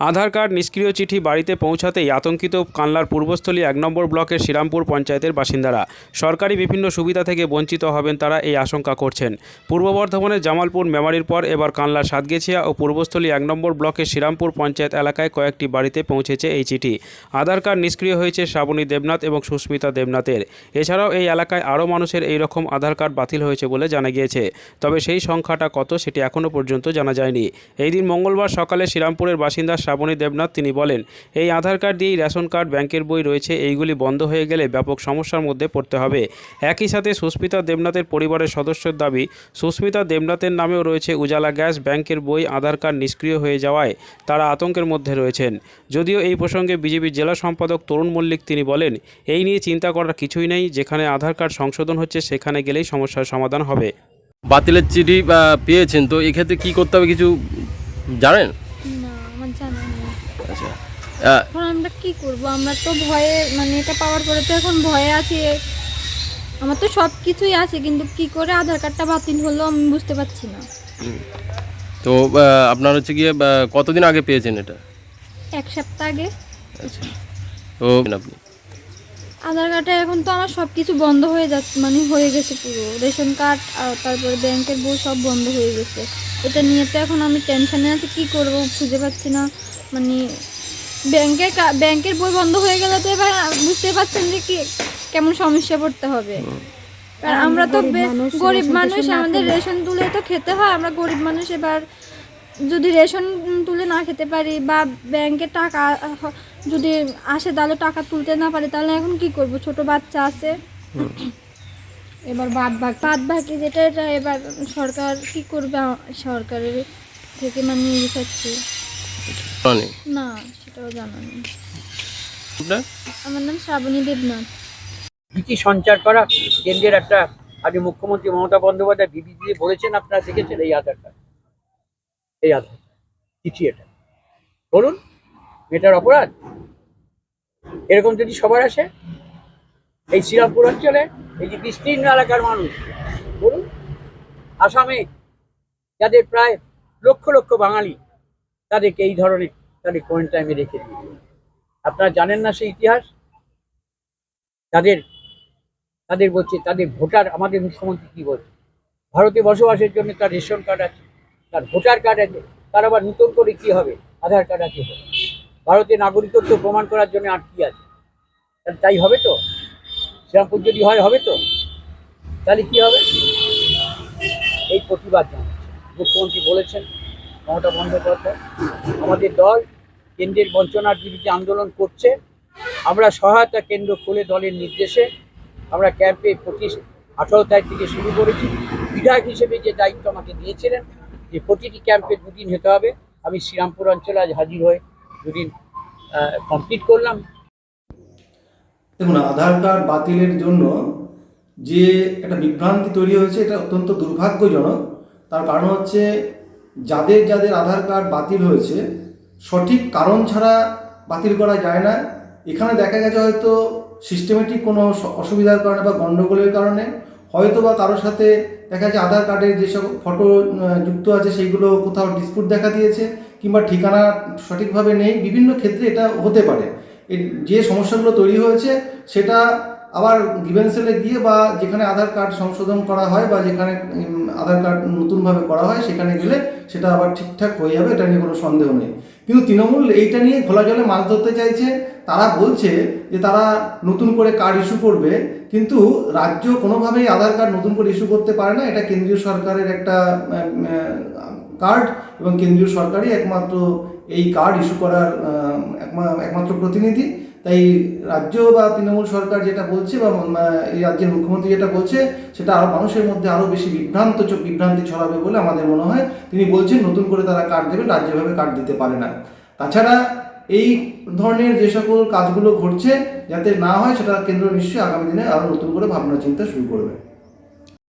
আধার card নিষ্ক্রিয় চিঠি বাড়িতে পৌঁছাতেই আতঙ্কিত কানলার পূর্বস্থলী এক নম্বর ব্লকের শ্রীরামপুর পঞ্চায়েতের বাসিন্দারা। সরকারি বিভিন্ন সুবিধা থেকে বঞ্চিত হবেন তারা এই আশঙ্কা করছেন। পূর্ব বর্ধমানের জামালপুর মেমারির পর এবার কানলার সাতগেছিয়া ও পূর্বস্থলী এক নম্বর ব্লকের শ্রীরামপুর পঞ্চায়েত এলাকায় কয়েকটি বাড়িতে পৌঁছেছে এই চিঠি। আধার কার্ড নিষ্ক্রিয় হয়েছে শ্রাবণী দেবনাথ এবং সুস্মিতা দেবনাথের। এছাড়াও এই এলাকায় আরও মানুষের এই রকম আধার কার্ড বাতিল হয়েছে বলে জানা গিয়েছে। তবে সেই সংখ্যাটা কত সেটি এখনও পর্যন্ত জানা যায়নি। এই দিন মঙ্গলবার সকালে শ্রীরামপুরের বাসিন্দা শ্রাবণী দেবনাথ, তিনি বলেন, এই আধার কার্ড দিয়েই রেশন কার্ড, ব্যাংকের বই রয়েছে, এইগুলি বন্ধ হয়ে গেলে ব্যাপক সমস্যার মধ্যে পড়তে হবে। একই সাথে সুস্মিতা দেবনাথের পরিবারের সদস্যের দাবি, সুস্মিতা দেবনাথের নামেও রয়েছে উজালা গ্যাস, ব্যাংকের বই, আধার কার্ড নিষ্ক্রিয় হয়ে যাওয়ায় তারা আতঙ্কের মধ্যে রয়েছেন। যদিও এই প্রসঙ্গে বিজেপির জেলা সম্পাদক তরুণ মল্লিক, তিনি বলেন, এই নিয়ে চিন্তা করার কিছুই নেই, যেখানে আধার কার্ড সংশোধন হচ্ছে, সেখানে গেলেই সমস্যার সমাধান হবে। বাতিলের চিঠি পেয়েছেন, তো এক্ষেত্রে কি করতে হবে কিছু জানেন? আচ্ছা। এখন আমরা কি করব? আমরা তো ভয়ে মানে এটা পাওয়ার পরে তো এখন ভয়ে আছি। আমার তো সব কিছুই আছে কিন্তু কি করে আধার কার্ডটা বাতিল হলো আমি বুঝতে পারছি না। তো আপনার হচ্ছে গিয়ে কতদিন আগে পেয়েছেন এটা? এক সপ্তাহ আগে। আচ্ছা। তো আপনি? আধার কার্ডে এখন তো আমার সব কিছু বন্ধ হয়ে যাচ্ছে মানে হয়ে গেছে পুরো। রেশন কার্ড আর তারপরে ব্যাংকের বই সব বন্ধ হয়ে গেছে। এটা নিয়ে তো এখন আমি টেনশনে আছি কি করব? খুঁজে পাচ্ছি না। মানে ব্যাংকের কা- ব্যাংকের বই বন্ধ হয়ে গেলে তো এবার বুঝতে পারছেন যে কি কেমন সমস্যা পড়তে হবে। কারণ আমরা তো গরিব মানুষ আমাদের রেশন তুলে তো খেতে হয় আমরা গরিব মানুষ এবার যদি রেশন তুলে না খেতে পারি বা ব্যাংকে টাকা যদি আসে তাহলে টাকা তুলতে না পারি তাহলে এখন কি করব? ছোট বাচ্চা আছে। এবার বাদ বাক। বাদ বাকি যেটা এটা এবার সরকার কি করবে? সরকারের থেকে মানে নিয়ে চাচ্ছি। না সেটাও জানা নেই। আপনার? আমার নাম শ্রাবণী দেবনাথ। ভীতি সঞ্চার করা? কেন্দ্রের একটা আগে মুখ্যমন্ত্রী মমতা বন্দ্যোপাধ্যায় বিবৃতিতে বলেছেন আপনারা দেখেছেন এই আধার কার্ড। এই আধার চিঠি এটা। বলুন এটার অপরাধ? এরকম যদি সবার আসে? এই শ্রীরামপুর অঞ্চলে এই যে বিস্তীর্ণ এলাকার মানুষ বলুন আসামে যাদের প্রায় লক্ষ লক্ষ বাঙালি তাদেরকে এই ধরনের তাদের কোয়ারেন্টাইনে রেখে দিয়ে আপনারা জানেন না সেই ইতিহাস? তাদের তাদের বলছে, তাদের ভোটার, আমাদের মুখ্যমন্ত্রী কি বলছে? ভারতে বসবাসের জন্য তার রেশন কার্ড আছে, তার ভোটার কার্ড আছে, তার আবার নতুন করে কি হবে? আধার কার্ড আছে। ভারতের নাগরিকত্ব প্রমাণ করার জন্য আর কি আছে? তাই হবে তো? শ্রীরামপুর যদি হয়, হবে তো? তাহলে কি হবে? এই প্রতিবাদ জানাচ্ছে। মুখ্যমন্ত্রী বলেছেন মমতা বন্দ্যোপাধ্যায়। আমাদের দল কেন্দ্রের বঞ্চনার বিরুদ্ধে আন্দোলন করছে। আমরা সহায়তা কেন্দ্র খুলে দলের নির্দেশে আমরা ক্যাম্পে পঁচিশ আঠারো তারিখ থেকে শুরু করেছি। বিধায়ক হিসেবে যে দায়িত্ব আমাকে দিয়েছিলেন, যে প্রতিটি ক্যাম্পে দুদিন হতে হবে। আমি শ্রীরামপুর অঞ্চলে আজ হাজির হয়ে দুদিন কমপ্লিট করলাম। দেখুন, আধার কার্ড বাতিলের জন্য যে একটা বিভ্রান্তি তৈরি হয়েছে, এটা অত্যন্ত দুর্ভাগ্যজনক। তার কারণ হচ্ছে যাদের যাদের আধার কার্ড বাতিল হয়েছে, সঠিক কারণ ছাড়া বাতিল করা যায় না। এখানে দেখা গেছে হয়তো সিস্টেমেটিক কোনো অসুবিধার কারণে বা গণ্ডগোলের কারণে। হয়তো বা কারোর সাথে দেখা যাচ্ছে আধার কার্ডের যেসব ফটো যুক্ত আছে সেইগুলো কোথাও ডিসপুট দেখা দিয়েছে কিংবা ঠিকানা সঠিকভাবে নেই। বিভিন্ন ক্ষেত্রে এটা হতে পারে। যে সমস্যাগুলো তৈরি হয়েছে, সেটা আবার গিভেন সেলে গিয়ে বা যেখানে আধার কার্ড সংশোধন করা হয় বা যেখানে আধার কার্ড নতুনভাবে করা হয়, সেখানে গেলে সেটা আবার ঠিকঠাক হয়ে যাবে, এটা নিয়ে কোনো সন্দেহ নেই। কিন্তু তৃণমূল এইটা নিয়ে খোলা জলে মাছ ধরতে চাইছে, তারা বলছে যে তারা নতুন করে কার্ড ইস্যু করবে, কিন্তু রাজ্য কোনোভাবেই আধার কার্ড নতুন করে ইস্যু করতে পারে না, এটা কেন্দ্রীয় সরকারের একটা কার্ড এবং কেন্দ্রীয় সরকারই একমাত্র এই কার্ড ইস্যু করার একমা- একমাত্র প্রতিনিধি। তাই রাজ্য বা তৃণমূল সরকার যেটা বলছে বা এই রাজ্যের মুখ্যমন্ত্রী যেটা বলছে, সেটা আরও মানুষের মধ্যে আরও বেশি বিভ্রান্ত চোখ বিভ্রান্তি ছড়াবে বলে আমাদের মনে হয়। তিনি বলছেন, নতুন করে তারা কার্ড দেবে, রাজ্যভাবে কার্ড দিতে পারে না। তাছাড়া এই ধরনের যে সকল কাজগুলো ঘটছে, যাতে না হয়, সেটা কেন্দ্র নিশ্চয়ই আগামী দিনে আরও নতুন করে ভাবনা চিন্তা শুরু করবে।